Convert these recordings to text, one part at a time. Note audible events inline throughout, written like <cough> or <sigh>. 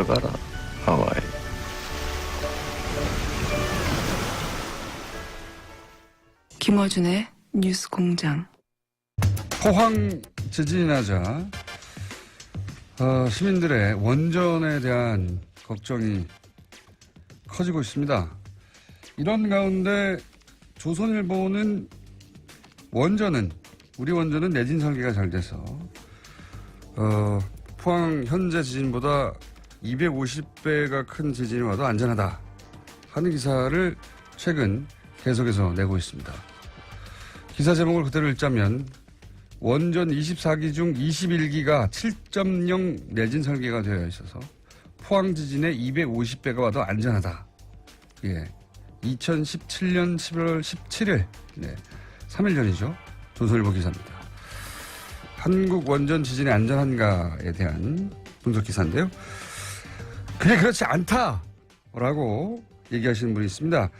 가라 하와이 김어준의 뉴스 공장. 포항 지진이 나자 어, 시민들의 원전에 대한 걱정이 커지고 있습니다. 이런 가운데 조선일보는 원전은 우리 원전은 내진 설계가 잘 돼서 어, 포항 현재 지진보다 250배가 큰 지진이 와도 안전하다 하는 기사를 최근 계속해서 내고 있습니다. 기사 제목을 그대로 읽자면 원전 24기 중 21기가 7.0 내진 설계가 되어 있어서 포항 지진의 250배가 와도 안전하다. 예. 2017년 11월 17일. 네. 3일 전이죠. 조선일보 기사입니다. 한국 원전 지진이 안전한가에 대한 분석 기사인데요. 그게 그렇지 않다라고 얘기하시는 분이 있습니다.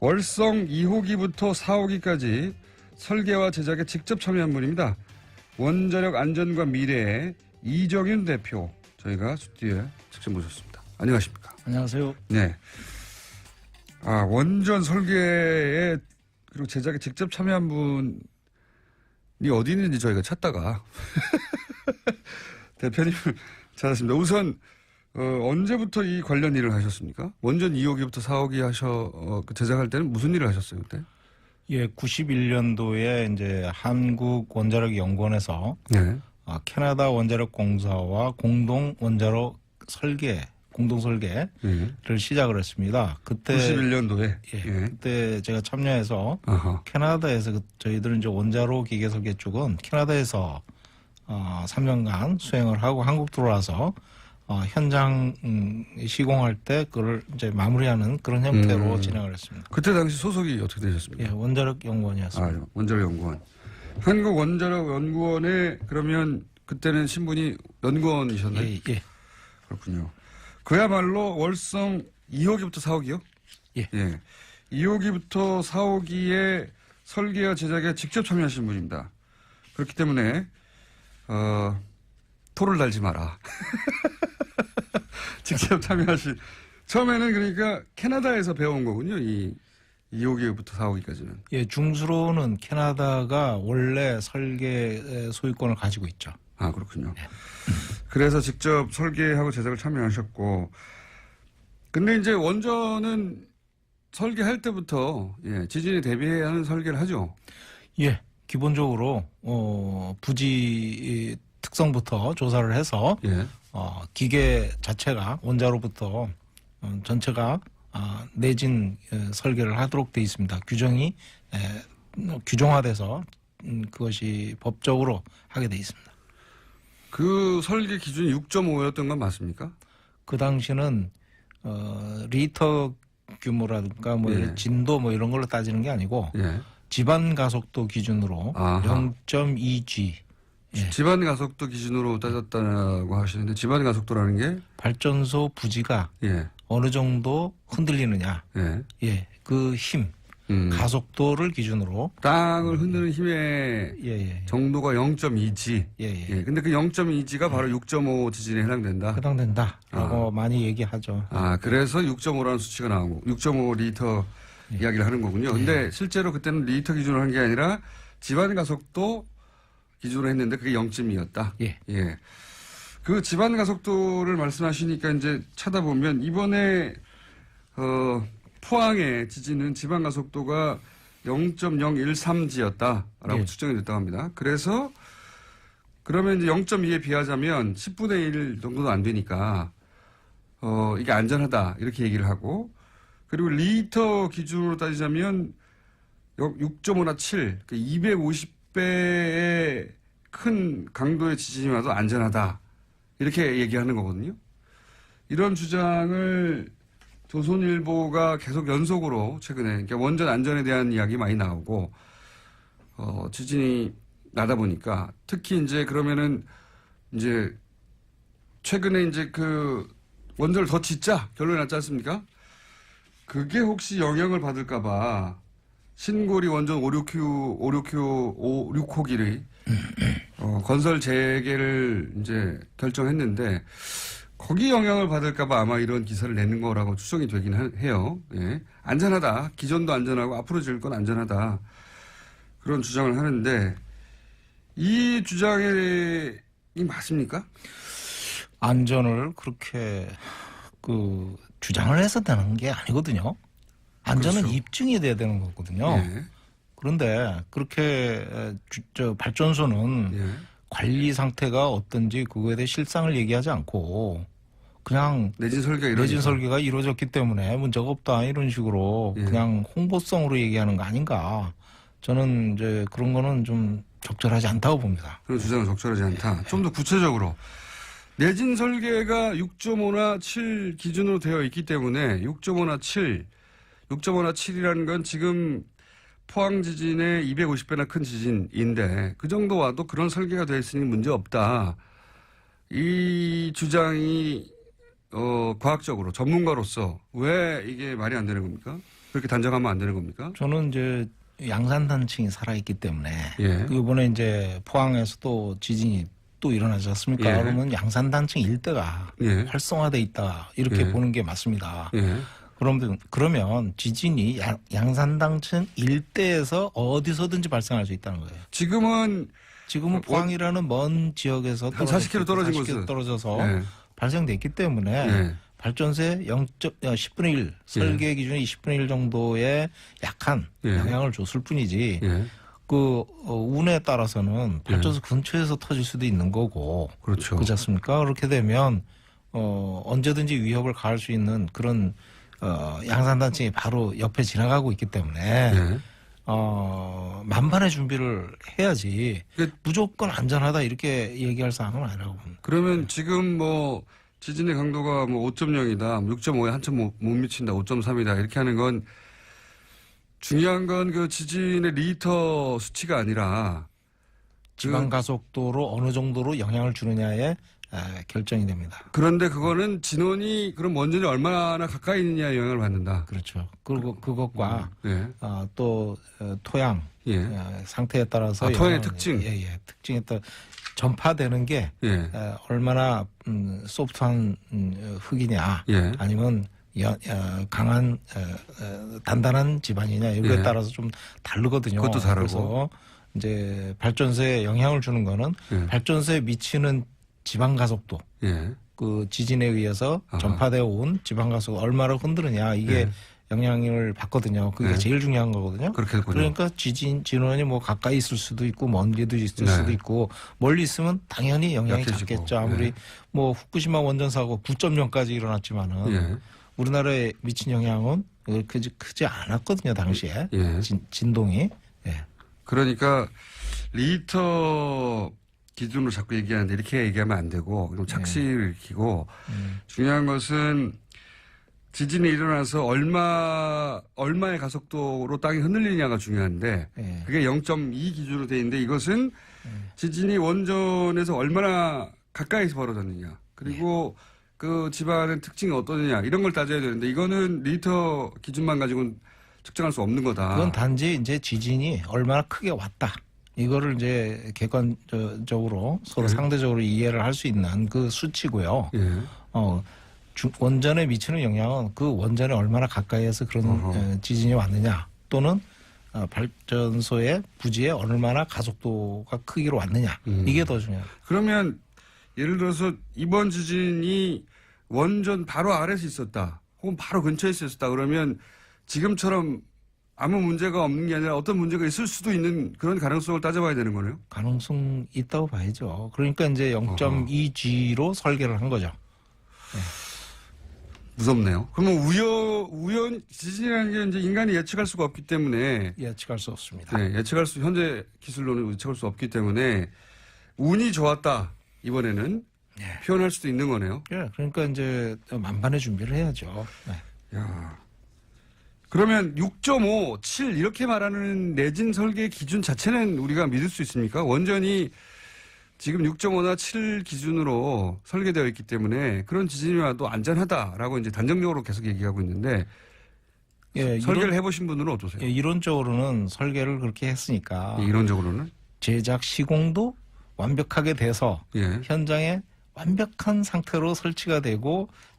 월성 2호기부터 4호기까지 설계와 제작에 직접 참여한 분입니다. 원자력 안전과 미래의 이정윤 대표 저희가 스튜디오에 직접 모셨습니다. 안녕하십니까? 안녕하세요. 네. 아 원전 설계에 그리고 제작에 직접 참여한 분이 어디 있는지 저희가 찾다가 <laughs> 대표님을 찾았습니다. 우선 어, 언제부터 이 관련 일을 하셨습니까? 원전 2호기부터 4호기 하셔 어, 그 제작할 때는 무슨 일을 하셨어요 그때? 예, 91년도에 이제 한국 원자력 연구원에서 네. 아, 캐나다 원자력 공사와 공동 원자력 설계, 공동 설계를 네. 시작을 했습니다. 그때 91년도에. 예, 그때 제가 참여해서 아하. 캐나다에서 그 저희들은 이제 원자로 기계 설계 쪽은 캐나다에서 어, 3년간 수행을 하고 한국 들어와서 어, 현장 음, 시공할 때 그걸 이제 마무리하는 그런 형태로 음. 진행을 했습니다. 그때 당시 소속이 어떻게 되셨습니까? 예, 원자력 연구원이었습니다. 아, 원자력 연구원. 한국 원자력 연구원에 그러면 그때는 신분이 연구원이셨나요? 예, 예. 그렇군요. 그야말로 월성 2호기부터 4호기요? 예. 2호기부터 4호기에 설계와 제작에 직접 참여하신 분입니다. 그렇기 때문에 어, 토를 달지 마라. <laughs> 직접 참여하신 처음에는 그러니까 캐나다에서 배운 거군요. 이 2호기부터 4호기까지는. 예, 중수로는 캐나다가 원래 설계 소유권을 가지고 있죠. 아, 그렇군요. 그래서 직접 설계하고 제작을 참여하셨고, 근데 이제 원전은 설계할 때부터, 예, 지진에 대비해야 하는 설계를 하죠. 예, 기본적으로 어, 부지 특성부터 조사를 해서 예. 어, 기계 자체가 원자로부터 어, 전체가 아, 내진 어, 설계를 하도록 돼 있습니다. 규정이 에, 어, 규정화돼서 음, 그것이 법적으로 하게 돼 있습니다. 그 설계 기준이 6.5였던 건 맞습니까? 그 당시는 어, 리터 규모라든가 뭐 예. 진도 뭐 이런 걸로 따지는 게 아니고 예. 집안 가속도 기준으로 아하. 0.2G 예. 집안 가속도 기준으로 따졌다고 하시는데, 집안 가속도라는 게, 발전소 부지가 예, 어느 정도 흔들리느냐, 예. 예, 그 힘, 음. 가속도를 기준으로, 땅을 흔드는 힘의 예, 예, 정도가 0.2G. 예, 예, 예. 근데 그 0.2G가 바로 6.5 지진에 해당된다. 해당된다라고 많이 얘기하죠. 아, 그래서 6.5라는 수치가 나오고 6.5 리터 이야기를 하는 거군요. 근데 실제로 그때는 리터 기준으로 한 게 아니라 집안 가속도 기준으로 했는데 그게 0.2였다. 예. 예. 그 집안 가속도를 말씀하시니까 이제 찾아보면 이번에 어 포항의 지진은 집안 가속도가 0.013G였다라고 예. 측정이 됐다고 합니다. 그래서 그러면 이제 0.2에 비하자면 10분의 1 정도도 안 되니까 어 이게 안전하다 이렇게 얘기를 하고 그리고 리터 기준으로 따지자면 6.5나 7, 250 배의 큰 강도의 지진이 와도 안전하다. 이렇게 얘기하는 거거든요. 이런 주장을 조선일보가 계속 연속으로 최근에 그러니까 원전 안전에 대한 이야기 많이 나오고 어, 지진이 나다 보니까 특히 이제 그러면은 이제 최근에 이제 그 원전을 더 짓자 결론이 났지 않습니까? 그게 혹시 영향을 받을까봐 신고리 원전 56Q, 56Q, 56호기를 어, 건설 재개를 이제 결정했는데 거기 영향을 받을까봐 아마 이런 기사를 내는 거라고 추정이 되긴 하- 해요. 예. 안전하다. 기존도 안전하고 앞으로 지을 건 안전하다. 그런 주장을 하는데 이 주장이 맞습니까? 안전을 그렇게 그 주장을 해서 되는 게 아니거든요. 안전은 그렇죠. 입증이 돼야 되는 거거든요. 예. 그런데 그렇게 저 발전소는 예. 관리 상태가 어떤지 그거에 대해 실상을 얘기하지 않고 그냥 내진 설계가 이런 내진 설계가 이루어졌기 때문에 문제가 없다 이런 식으로 예. 그냥 홍보성으로 얘기하는 거 아닌가. 저는 이제 그런 거는 좀 적절하지 않다고 봅니다. 그런 주장은 적절하지 않다. 좀 더 구체적으로 내진 설계가 6.5나 7 기준으로 되어 있기 때문에 6.5나 7, 6.5나 7이라는 건 지금 포항 지진의 250배나 큰 지진인데 그 정도 와도 그런 설계가 되어 있으니 문제 없다. 이 주장이 어, 과학적으로 전문가로서 왜 이게 말이 안 되는 겁니까? 그렇게 단정하면 안 되는 겁니까? 저는 이제 양산단층이 살아있기 때문에 예. 그 이번에 이제 포항에서 또 지진이 또 일어나지 않습니까? 예. 그러면 양산단층 일대가 예. 활성화돼 있다 이렇게 예. 보는 게 맞습니다. 예. 그러면 그러면 지진이 양, 양산단층 일대에서 어디서든지 발생할 수 있다는 거예요. 지금은 지금은 포항이라는 먼 지역에서 한 40km 떨어진 40km 곳은. 떨어져서 예. 발생됐기 때문에 예. 발전소의 0. 10분의 1 설계 기준이 10분의 1 정도의 약한 예. 영향을 줬을 뿐이지 예. 그 어, 운에 따라서는 발전소 근처에서 터질 수도 있는 거고 그렇죠. 그렇지 않습니까? 그렇게 되면 어 언제든지 위협을 가할 수 있는 그런 어 양산단층이 바로 옆에 지나가고 있기 때문에 예. 어 만반의 준비를 해야지 그- 무조건 안전하다 이렇게 얘기할 사항은 아니라고 봅니다. 그러면 지금 뭐 지진의 강도가 뭐 5.0이다, 6.5에 한참 못, 못 미친다, 5.3이다 이렇게 하는 건 중요한 건 그 지진의 리터 수치가 아니라 지방 가속도로 어느 정도로 영향을 주느냐에 에, 결정이 됩니다. 그런데 그거는 진원이 그럼 원전이 얼마나 가까이 있느냐에 영향을 받는다. 그렇죠. 그리고 그것과 예, 어, 또 어, 토양 예, 어, 상태에 따라서 아, 토양의 영향을- 특징. 예, 예, 특징에 따라 전파되는 게 예, 에, 얼마나 음, 소프트한 음, 어, 흙이냐 예. 아니면 여- 어, 강한 어, 어, 단단한 집안이냐 이거에 예. 따라서 좀 다르거든요. 그것도 다르고. 이제 발전소에 영향을 주는 거는 예. 발전소에 미치는 지방 가속도 예, 그 지진에 의해서 아하. 전파되어 온 지방 가속 얼마나 흔드느냐 이게 예. 영향을 받거든요. 그게 네. 제일 중요한 거거든요. 그렇게 됐군요. 그러니까 지진 진원이 뭐 가까이 있을 수도 있고 먼데도 있을 네. 수도 있고 멀리 있으면 당연히 영향이 약해지고. 작겠죠. 아무리 네. 뭐 후쿠시마 원전 사고 9.0까지 일어났지만은 예, 우리나라에 미친 영향은 그렇게 크지 않았거든요 당시에 예. 진, 진동이. 예. 그러니까 리터 기준으로 자꾸 얘기하는데 이렇게 얘기하면 안 되고 그럼 착시를 일으키고 음. 중요한 것은 지진이 일어나서 얼마 얼마의 가속도로 땅이 흔들리냐가 중요한데 예. 그게 0.2 기준으로 돼 있는데 이것은 지진이 원전에서 얼마나 가까이서 벌어졌느냐 그리고 그 집안의 특징이 어떠느냐 이런 걸 따져야 되는데 이거는 리터 기준만 가지고는 측정할 수 없는 거다. 그건 단지 이제 지진이 얼마나 크게 왔다. 이거를 이제 객관적으로 서로 네. 상대적으로 이해를 할 수 있는 그 수치고요. 예. 어, 주- 원전에 미치는 영향은 그 원전에 얼마나 가까이에서 그런 어허. 에, 지진이 왔느냐 또는 어, 발전소의 부지에 얼마나 가속도가 크기로 왔느냐 음. 이게 더 중요해요. 그러면 예를 들어서 이번 지진이 원전 바로 아래서 있었다. 혹은 바로 근처에 있었다. 그러면 지금처럼 아무 문제가 없는 게 아니라 어떤 문제가 있을 수도 있는 그런 가능성을 따져봐야 되는 거네요. 가능성 있다고 봐야죠. 그러니까 이제 0.2G로 설계를 한 거죠. 무섭네요. 그러면 우연, 우연, 지진이라는 게 이제 인간이 예측할 수가 없기 때문에 예측할 수 없습니다. 네, 예측할 수, 현재 기술로는 예측할 수 없기 때문에 운이 좋았다. 이번에는 예. 표현할 수도 있는 거네요. 예, 그러니까 이제 만반의 준비를 해야죠. 네. 야. 그러면 6.5, 7 이렇게 말하는 내진 설계 기준 자체는 우리가 믿을 수 있습니까? 원전이 지금 6.5나 7 기준으로 설계되어 있기 때문에 그런 지진이 와도 안전하다라고 이제 단정적으로 계속 얘기하고 있는데 예, 설계를 이론, 해보신 분들은 어떠세요? 예, 이론적으로는 설계를 그렇게 했으니까 예, 이론적으로는? 제작 시공도 완벽하게 돼서 예. 현장에 완벽한 상태로 설치가 되고 에,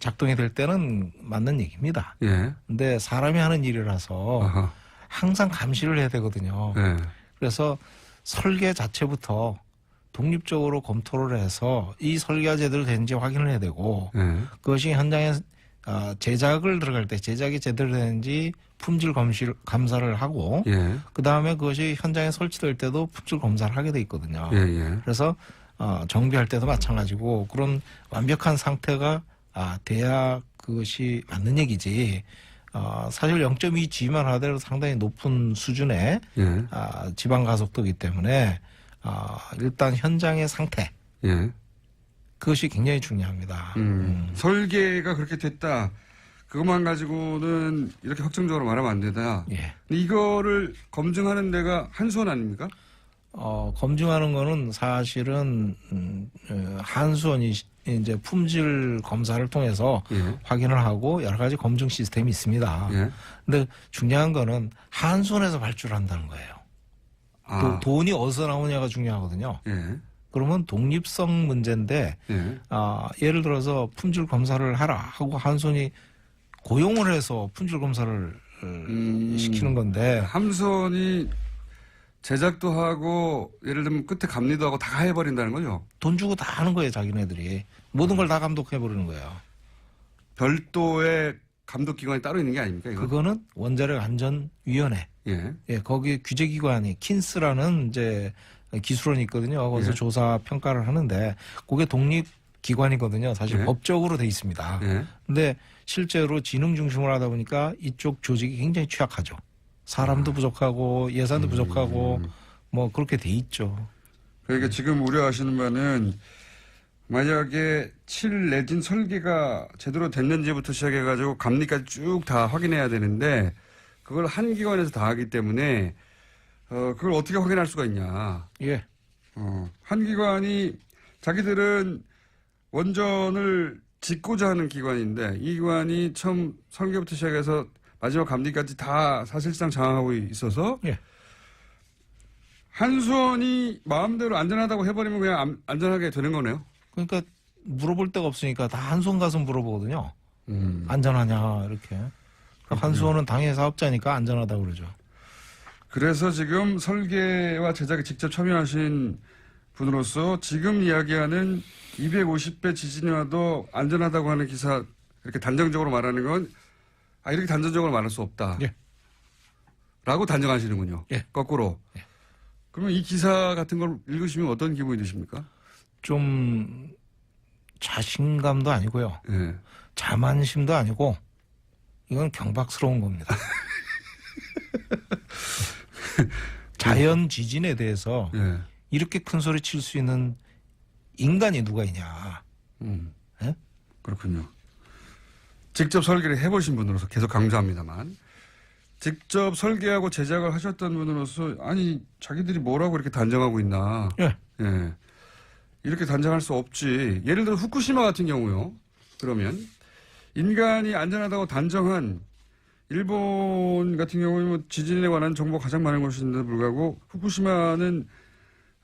작동이 될 때는 맞는 얘기입니다. 예. 근데 사람이 하는 일이라서 아하. 항상 감시를 해야 되거든요. 예. 그래서 설계 자체부터 독립적으로 검토를 해서 이 설계가 제대로 되는지 확인을 해야 되고 예. 그것이 현장에 아, 제작을 들어갈 때 제작이 제대로 되는지 품질 검실 감사를 하고 예. 그 다음에 그것이 현장에 설치될 때도 품질 검사를 하게 돼 있거든요. 예. 예. 그래서 어, 정비할 때도 마찬가지고 그런 완벽한 상태가 아, 돼야 그것이 맞는 얘기지. 어, 사실 0.2G만 하더라도 상당히 높은 수준의 예. 아, 지방 가속도이기 때문에 아, 일단 현장의 상태 예. 그것이 굉장히 중요합니다. 음. 설계가 그렇게 됐다. 그것만 가지고는 이렇게 확정적으로 말하면 안 되다. 예. 이거를 검증하는 데가 한수원 아닙니까? 어, 검증하는 거는 사실은 음, 어, 한수원이 시- 이제 품질 검사를 통해서 예. 확인을 하고 여러 가지 검증 시스템이 있습니다. 예. 근데 중요한 거는 한수원에서 발주한다는 거예요. 아. 또 돈이 어디서 나오냐가 중요하거든요. 예. 그러면 독립성 문제인데 예. 아, 예를 들어서 품질 검사를 하라 하고 한손이 고용을 해서 품질 검사를 어, 음. 시키는 건데 함선이 제작도 하고 예를 들면 끝에 감리도 하고 다 해버린다는 거죠. 돈 주고 다 하는 거예요 자기네들이 모든 걸 다 감독해 버리는 거예요. 별도의 감독 기관이 따로 있는 게 아닙니까? 이거? 그거는 원자력 안전 위원회 예. 예 거기 규제 기관이 킨스라는 이제 기술원이 있거든요. 거기서 예. 조사 평가를 하는데 그게 독립 기관이거든요. 사실 예. 법적으로 돼 있습니다. 예. 근데 실제로 지능 중심으로 하다 보니까 이쪽 조직이 굉장히 취약하죠. 사람도 부족하고 예산도 부족하고 뭐 그렇게 돼 있죠. 그러니까 지금 우려하시는 바는 만약에 칠 내진 설계가 제대로 됐는지부터 시작해가지고 감리까지 쭉 다 확인해야 되는데 그걸 한 기관에서 다 하기 때문에 어 그걸 어떻게 확인할 수가 있냐? 예. 어, 한 기관이 자기들은 원전을 짓고자 하는 기관인데 이 기관이 처음 설계부터 시작해서 마지막 감리까지 다 사실상 장악하고 있어서 예. 한수원이 마음대로 안전하다고 해버리면 그냥 안- 안전하게 되는 거네요. 그러니까 물어볼 데가 없으니까 다 한손 가서 물어보거든요. 음. 안전하냐 이렇게. 한수원은 당해 사업자니까 안전하다고 그러죠. 그래서 지금 설계와 제작에 직접 참여하신 분으로서 지금 이야기하는 250배 지진이 와도 안전하다고 하는 기사 이렇게 단정적으로 말하는 건 아, 이렇게 단정적으로 말할 수 없다. 예. 라고 단정하시는군요. 예. 거꾸로. 그러면 이 기사 같은 걸 읽으시면 어떤 기분이 드십니까? 좀 자신감도 아니고요. 예. 자만심도 아니고 이건 경박스러운 겁니다. <laughs> 자연 지진에 대해서 예. 이렇게 큰 소리 칠 수 있는 인간이 누가 있냐. 음. 예? 그렇군요. 직접 설계를 해보신 분으로서 계속 강조합니다만 직접 설계하고 제작을 하셨던 분으로서 아니 자기들이 뭐라고 이렇게 단정하고 있나? 예. 예. 이렇게 단정할 수 없지. 예를 들어 후쿠시마 같은 경우요. 그러면 인간이 안전하다고 단정한 일본 같은 경우에 뭐 지진에 관한 정보가 가장 많은 곳인데도 불구하고 후쿠시마는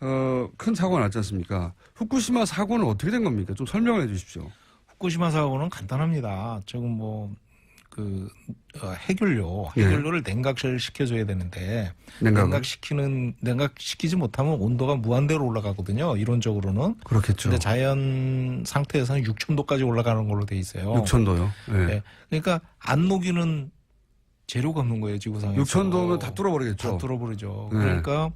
어, 큰 사고가 났지 않습니까? 후쿠시마 사고는 어떻게 된 겁니까? 좀 설명을 해 주십시오. 후쿠시마 사고는 간단합니다. 지금 뭐, 그, 어, 해결료, 예. 해결료를 냉각을 시켜줘야 되는데, 냉각을? 냉각시키는, 냉각시키지 못하면 온도가 무한대로 올라가거든요. 이론적으로는. 그렇겠죠. 근데 자연 상태에서는 6천도까지 올라가는 걸로 돼 있어요. 6천도요. 예. 네. 그러니까 안 녹이는 재료가 없는 거예요, 지구상에서. 6천도면 다 뚫어버리겠죠. 다 뚫어버리죠. 네. 그러니까,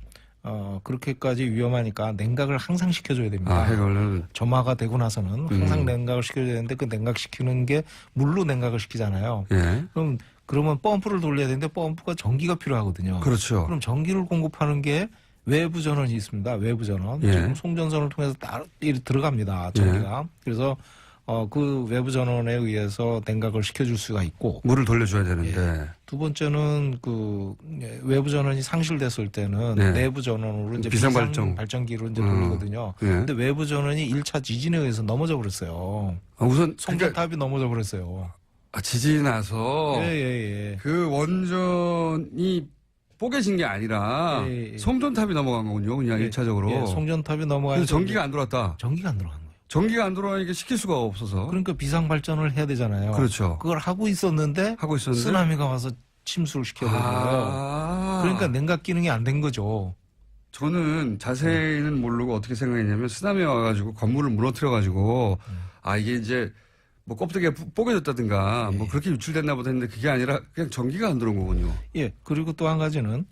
어, 그렇게까지 위험하니까 냉각을 항상 시켜줘야 됩니다. 아, 해결을. 점화가 되고 나서는 항상 음. 냉각을 시켜야 되는데 그 냉각시키는 게 물로 냉각을 시키잖아요. 예. 그럼 그러면 펌프를 돌려야 되는데 펌프가 전기가 필요하거든요. 그렇죠. 그럼 전기를 공급하는 게 외부 전원이 있습니다. 외부 전원. 예. 지금 송전선을 통해서 따로 들어갑니다. 전기가. 그래서 어, 그 외부 전원에 의해서 냉각을 시켜줄 수가 있고 물을 돌려줘야 되는데. 두 번째는 그 예, 외부 전원이 상실됐을 때는 네. 내부 전원으로 이제 비상 발전. 비상 발전기로 이제 음. 돌리거든요. 예. 근데 외부 전원이 1차 지진에 의해서 넘어져 버렸어요. 아, 우선 그러니까 송전탑이 넘어져 버렸어요. 아, 지진이 나서 예, 예, 예. 그 원전이 뽀개진 게 아니라 예, 예. 송전탑이 넘어간 거군요. 그냥 예, 일차적으로 예, 송전탑이 넘어가서 전기가 안 들어왔다. 전기가 안 거예요. 전기가 안 들어가니까 시킬 수가 없어서 그러니까 비상 발전을 해야 되잖아요. 그렇죠. 그걸 하고 있었는데 하고 있었는데 쓰나미가 와서 침수를 시켜버려요. 아, 그러니까 냉각 기능이 안 된 거죠. 저는 자세히는 모르고 어떻게 생각했냐면 쓰나미 와가지고 건물을 무너뜨려가지고 아 이게 이제 뭐 껍데기가 뽀- 뽀개졌다든가 뭐 그렇게 유출됐나 보다 했는데 그게 아니라 그냥 전기가 안 들어온 거군요. 예. 그리고 또 한 가지는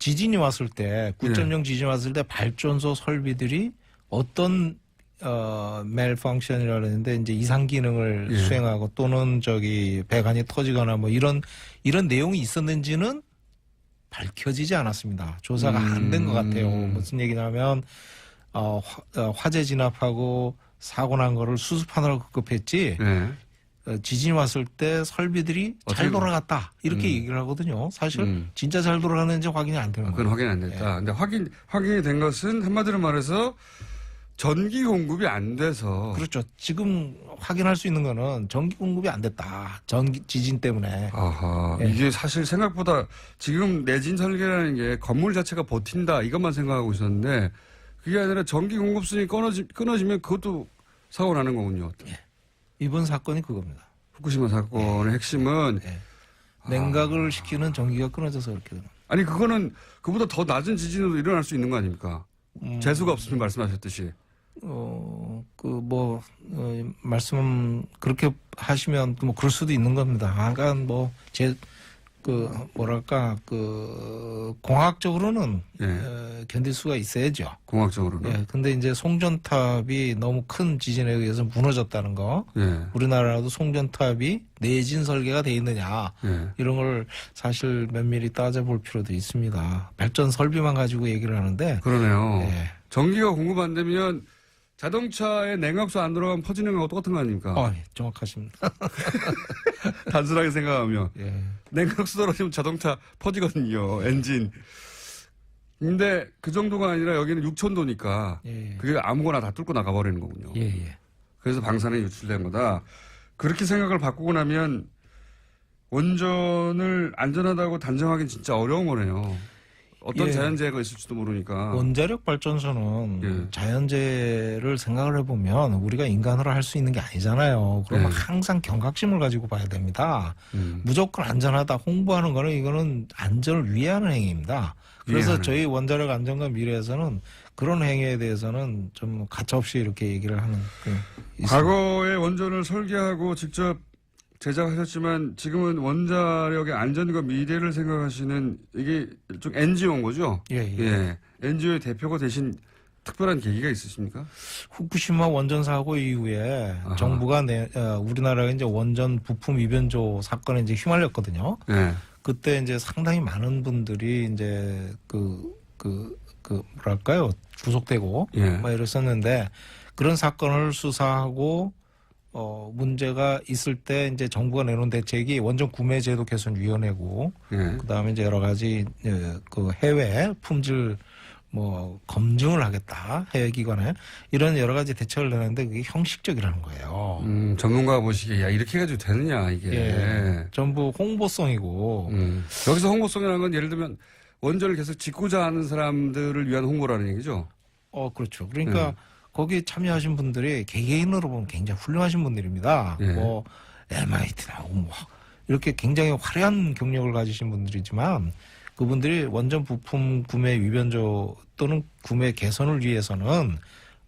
지진이 왔을 때 예. 9.0 지진이 왔을 때 발전소 설비들이 어떤 어 멜펑션이라 그러는데 이제 이상 기능을 예. 수행하고 또는 저기 배관이 터지거나 뭐 이런 이런 내용이 있었는지는 밝혀지지 않았습니다. 조사가 안된 것 같아요. 음. 무슨 얘기냐면 어, 화, 어, 화 재 진압하고 사고 난 거를 수습하느라고 급급했지 네. 어, 지진이 왔을 때 설비들이 잘 돌아갔다 이렇게 음. 얘기를 하거든요. 사실 음. 진짜 잘 돌아가는지 확인이 안 되는 아, 그건 거예요. 확인 안 됐다. 근데 확인 확인이 된 것은 한마디로 말해서 전기 공급이 안 돼서 그렇죠. 지금 확인할 수 있는 거는 전기 공급이 안 됐다. 전기 지진 때문에. 아하, 예. 이게 사실 생각보다 지금 내진 설계라는 게 건물 자체가 버틴다 이것만 생각하고 있었는데 그게 아니라 전기 공급선이 끊어지, 끊어지면 그것도 사고 나는 거군요. 이번 사건이 그겁니다. 후쿠시마 사건의 핵심은 예. 냉각을 시키는 전기가 끊어져서 그렇게 되는. 아니 그거는 그보다 더 낮은 지진으로 일어날 수 있는 거 아닙니까? 음. 재수가 없으면 말씀하셨듯이. 어, 그, 뭐, 어, 말씀, 그렇게 하시면, 뭐, 그럴 수도 있는 겁니다. 약간, 뭐, 제, 그, 뭐랄까, 그, 공학적으로는, 예. 어, 견딜 수가 있어야죠. 공학적으로는. 예. 근데 이제 송전탑이 너무 큰 지진에 의해서 무너졌다는 거. 예. 우리나라도 송전탑이 내진 설계가 돼 있느냐. 예. 이런 걸 사실 면밀히 따져볼 필요도 있습니다. 발전 설비만 가지고 얘기를 하는데, 그러네요. 예. 전기가 공급 안 되면 자동차에 냉각수 안 들어가면 퍼지는 거하고 똑같은 거 아닙니까? 어, 예, 정확하십니다. <laughs> 단순하게 생각하면. 예. 냉각수 떨어지면 자동차 퍼지거든요. 엔진. 근데 그 정도가 아니라 여기는 6천도니까 예. 그게 아무거나 다 뚫고 나가버리는 거군요. 예, 예. 그래서 방사능이 유출된 거다. 그렇게 생각을 바꾸고 나면 원전을 안전하다고 단정하기는 진짜 어려운 거네요. 어떤 예. 자연재해가 있을지도 모르니까. 원자력 발전소는 예. 자연재해를 생각을 해보면 우리가 인간으로 할 수 있는 게 아니잖아요. 그러면 예. 항상 경각심을 가지고 봐야 됩니다. 음. 무조건 안전하다 홍보하는 거는 이거는 안전을 위하는 행위입니다. 그래서 위하는. 저희 원자력 안전과 미래에서는 그런 행위에 대해서는 좀 가차없이 이렇게 얘기를 하는. 과거에 원전을 설계하고 직접 제작하셨지만 지금은 원자력의 안전과 미래를 생각하시는 이게 일종 NGO인 거죠? 예, 예. 예. NGO의 대표가 되신 특별한 계기가 있으십니까? 후쿠시마 원전 사고 이후에 아하. 정부가 내, 어, 우리나라가 이제 원전 부품 위변조 사건에 이제 휘말렸거든요. 예. 그때 이제 상당히 많은 분들이 이제 그, 그, 그, 뭐랄까요. 구속되고 예. 막 이랬었는데 그런 사건을 수사하고 어, 문제가 있을 때 이제 정부가 내놓은 대책이 원전 구매 제도 개선 위원회고 예. 그다음에 이제 여러 가지 예, 그 해외 품질 뭐 검증을 하겠다 해외 기관에 이런 여러 가지 대책을 내는데 그게 형식적이라는 거예요. 음, 전문가가 보시기에 야 이렇게 해가지고 되느냐 이게. 예. 전부 홍보성이고 음. 여기서 홍보성이라는 건 예를 들면 원전을 계속 짓고자 하는 사람들을 위한 홍보라는 얘기죠. 어 그렇죠. 그러니까 예. 거기에 참여하신 분들이 개개인으로 보면 굉장히 훌륭하신 분들입니다. 예. 뭐 MIT 나오고 뭐 이렇게 굉장히 화려한 경력을 가지신 분들이지만 그분들이 원전 부품 구매 위변조 또는 구매 개선을 위해서는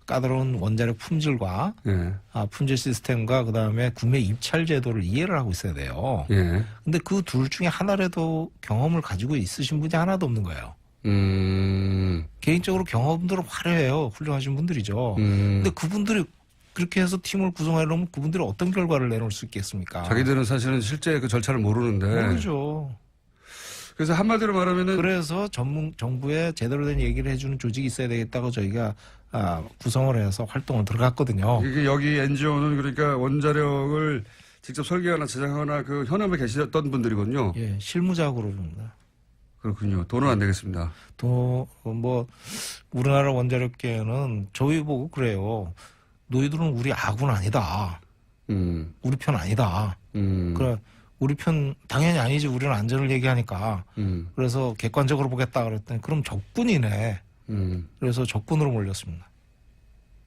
까다로운 원자력 품질과 예. 아, 품질 시스템과 그다음에 구매 입찰 제도를 이해를 하고 있어야 돼요. 예. 근데 그 둘 중에 하나라도 경험을 가지고 있으신 분이 하나도 없는 거예요. 음. 개인적으로 경험들은 화려해요. 훌륭하신 분들이죠. 음. 근데 그분들이 그렇게 해서 팀을 구성하려면 그분들이 어떤 결과를 내놓을 수 있겠습니까? 자기들은 사실은 실제 그 절차를 모르는데. 모르죠. 그래서 한마디로 말하면은 그래서 전문 정부에 제대로 된 얘기를 해주는 조직이 있어야 되겠다고 저희가 아, 구성을 해서 활동을 들어갔거든요. 이게 여기 NGO는 그러니까 원자력을 직접 설계하거나 제작하거나 그 현업에 계셨던 분들이거든요. 예, 실무자구로입니다. 그렇군요. 돈은 안 되겠습니다. 또 뭐 우리나라 원자력계는 저희 보고 그래요. 너희들은 우리 아군 아니다. 음. 우리 편 아니다. 음. 그래 우리 편 당연히 아니지. 우리는 안전을 얘기하니까. 음. 그래서 객관적으로 보겠다 그랬더니 그럼 적군이네. 음. 그래서 적군으로 몰렸습니다.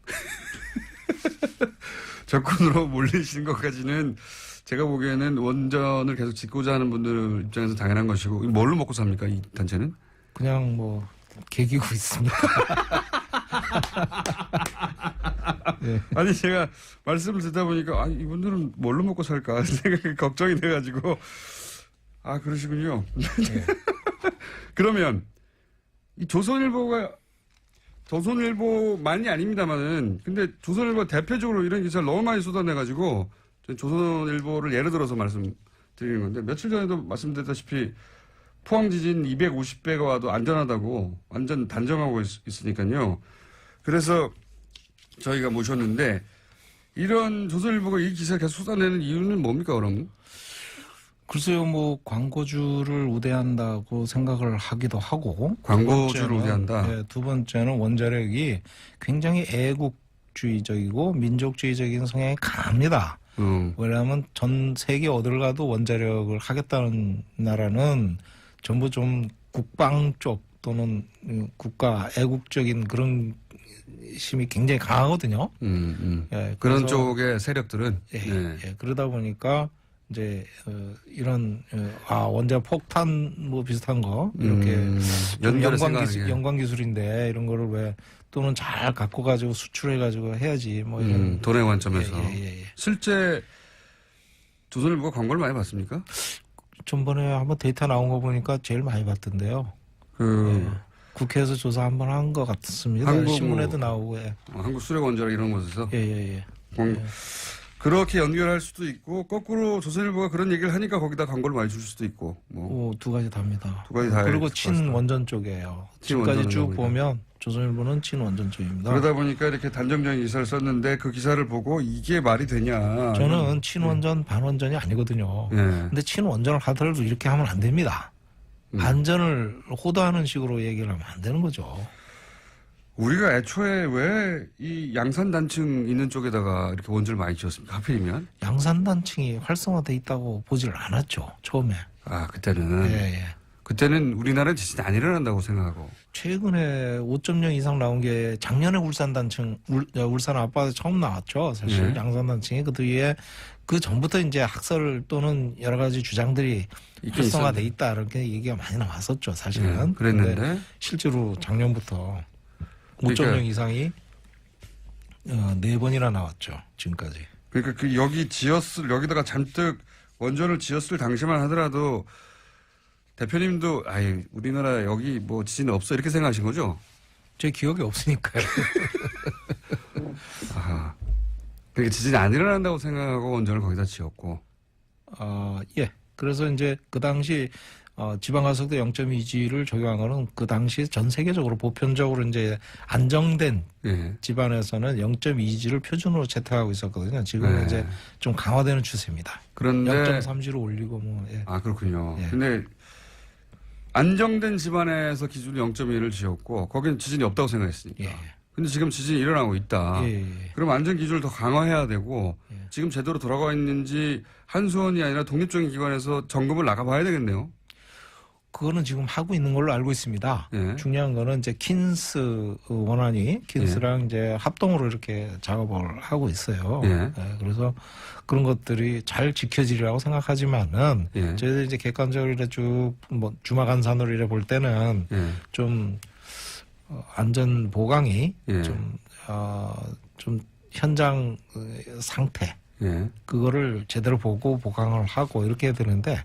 <laughs> 적군으로 몰리신 것까지는 제가 보기에는 원전을 계속 짓고자 하는 분들 입장에서 당연한 것이고, 뭘로 먹고 삽니까, 이 단체는? 그냥 뭐 개기고 있습니다. 예. <laughs> 아니, 제가 말씀을 듣다 보니까, 아, 이분들은 뭘로 먹고 살까 <laughs> 생각이 걱정이 돼가지고, 아, 그러시군요. 예. <laughs> 그러면, 이 조선일보가, 조선일보만이 아닙니다만은, 근데 조선일보 대표적으로 이런 기사를 너무 많이 쏟아내가지고, 조선일보를 예를 들어서 말씀드리는 건데, 며칠 전에도 말씀드렸다시피, 포항 지진 250배가 와도 안전하다고 완전 단정하고 있, 있으니까요. 그래서 저희가 모셨는데, 이런 조선일보가 이 기사 계속 쏟아내는 이유는 뭡니까, 그럼? 글쎄요, 뭐 광고주를 우대한다고 생각을 하기도 하고 광고주를 두 번째는, 우대한다? 예, 두 번째는 원자력이 굉장히 애국주의적이고 민족주의적인 성향이 강합니다. 음. 왜냐하면 전 세계 어딜 가도 원자력을 하겠다는 나라는 전부 좀 국방 쪽 또는 음, 국가 애국적인 그런 힘이 굉장히 강하거든요. 음, 음. 예, 그런 쪽의 세력들은 예, 네. 예, 그러다 보니까 이제 어, 이런 어, 아 원자 폭탄 뭐 비슷한 거 이렇게 음, 연관 기술 게. 연관 기술인데 이런 거를 왜 또는 잘 갖고 가지고 수출해 가지고 해야지 뭐 이런 음, 돈의 관점에서 예, 예, 예, 예. 실제 조선일보가 광고를 많이 받습니까? 전번에 한번 데이터 나온 거 보니까 제일 많이 봤던데요. 그 국회에서 조사 한번 한 것 같습니다. 한국 신문에도 뭐- 나오고 예. 한국 수력 원자력 이런 곳에서 예, 예, 광- 그렇게 연결할 수도 있고 거꾸로 조선일보가 그런 얘기를 하니까 거기다 광고를 많이 줄 수도 있고 뭐 오, 두 가지 답니다. 두 가지 다 그리고. 친원전 쪽이에요. 지금까지 쭉 보니까. 보면 조선일보는 친원전 쪽입니다. 그러다 보니까 이렇게 단정적인 기사를 썼는데 그 기사를 보고 이게 말이 되냐? 저는 친원전 반원전이 아니거든요. 예. 근데 친원전을 하더라도 이렇게 하면 안 됩니다. 음. 안전을 호도하는 식으로 얘기를 하면 안 되는 거죠. 우리가 애초에 왜 이 양산 단층 있는 쪽에다가 이렇게 원전을 많이 지었습니까? 하필이면? 양산단층이 활성화돼 있다고 보지를 않았죠. 처음에. 아 그때는 예, 예. 그때는 우리나라는 지진이 안 일어난다고 생각하고 최근에 5.0 이상 나온 게 작년에 울산 단층, 울, 어, 울산 앞바다 처음 나왔죠. 사실 예. 양산 단층이 그 뒤에 그 전부터 이제 학설 또는 여러 가지 주장들이 활성화돼. 있다 이렇게 얘기가 많이 나왔었죠. 예, 사실은. 근데 그랬는데 실제로 작년부터 그러니까- 5.0 이상이 어, 네 번이나 나왔죠. 지금까지. 그러니까 그 여기 지었을 여기다가 잔뜩 원전을 지었을 당시만 하더라도 대표님도 아예 우리나라 여기 뭐 지진 없어 이렇게 생각하신 거죠? 제 기억이 없으니까요. <laughs> 아 그게 지진이 안 일어난다고 생각하고 원전을 거기다 지었고 어, 예. 그래서 이제 그 당시 어, 지방가속도 0.2G를 적용한 거는 그 당시 전 세계적으로 보편적으로 이제 안정된 예. 집안에서는 0.2G를 표준으로 채택하고 있었거든요. 지금은 네. 이제 좀 강화되는 추세입니다. 그런데 0.3G로 올리고 뭐 예. 아 그렇군요. 예. 근데 안정된 집안에서 기준 0.1을 지었고 거기는 지진이 없다고 생각했으니까. 예, 예. 근데 지금 지진이 일어나고 있다. 예, 예. 그럼 안전 기준을 더 강화해야 되고 예. 지금 제대로 돌아가 있는지 한수원이 아니라 독립적인 기관에서 점검을 나가봐야 되겠네요. 그거는 지금 하고 있는 걸로 알고 있습니다. 예. 중요한 거는 이제 킨스 원안이 킨스랑 예. 이제 합동으로 이렇게 작업을 하고 있어요. 예. 그래서 그런 것들이 잘 지켜지리라고 생각하지만은 예. 저희들 이제 객관적으로 쭉뭐 주마간산으로 이래 볼 때는 예. 좀 어, 안전 보강이 예. 좀, 어, 좀 현장 어, 상태 예. 그거를 제대로 보고 보강을 하고 이렇게 해야 되는데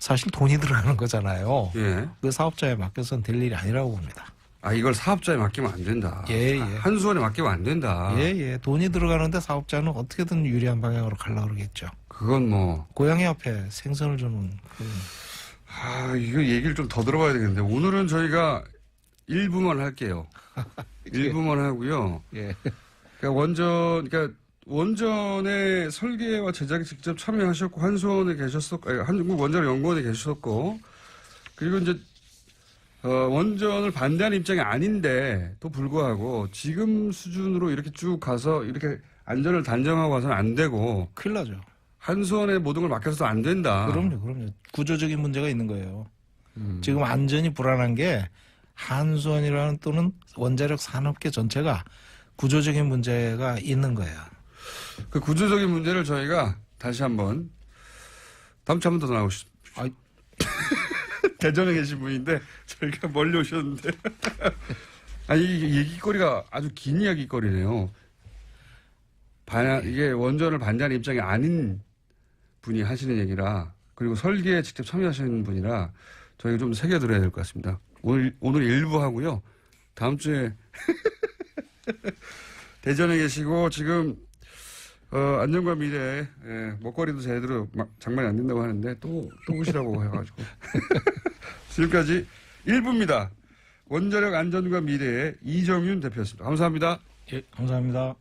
사실 돈이 <laughs> 들어가는 거잖아요. 예. 그 사업자에 맡겨서는 될 일이 아니라고 봅니다. 아 이걸 사업자에 맡기면 안 된다. 예, 예. 한수원에 맡기면 안 된다. 예, 예. 돈이 들어가는데 사업자는 어떻게든 유리한 방향으로 가려고 그러겠죠. 그건 뭐 고양이 앞에 생선을 주는 그 아, 이거 얘기를 좀 더 들어봐야 되겠는데 오늘은 저희가 일부만 할게요. <laughs> 일부만 하고요. 예. 그러니까 원전, 그러니까 원전의 설계와 제작에 직접 참여하셨고 한수원에 계셨었고, 아니, 한국 원자력 연구원에 계셨었고, 그리고 이제 어, 원전을 반대하는 입장이 아닌데 또 불구하고 지금 수준으로 이렇게 쭉 가서 이렇게 안전을 단정하고 가서는 안 되고 큰일 나죠. 한수원에 모든 걸 맡겨서도 안 된다. 그럼요, 그럼요. 구조적인 문제가 있는 거예요. 음. 지금 안전이 불안한 게 한수원이라는 또는 원자력 산업계 전체가 구조적인 문제가 있는 거예요. 그 구조적인 문제를 저희가 다시 한번 다음 주에 한 번 더 나오시. 아이. <laughs> 대전에 계신 분인데 저희가 멀리 오셨는데 <laughs> 아니 이게 얘기거리가 아주 긴 이야기거리네요. 반 이게 원전을 반대하는 입장이 아닌 분이 하시는 얘기라 그리고 설계에 직접 참여하시는 분이라 저희가 좀 새겨들어야 될 것 같습니다. 오늘 오늘 일부 하고요. 다음 주에 <laughs> 대전에 계시고 지금 어, 안전과 미래 예, 먹거리도 제대로 막 장만이 안 된다고 하는데 또 또 오시라고 <laughs> 해가지고 <laughs> 지금까지 1부입니다. 원자력 안전과 미래의 이정윤 대표였습니다. 감사합니다. 예, 감사합니다.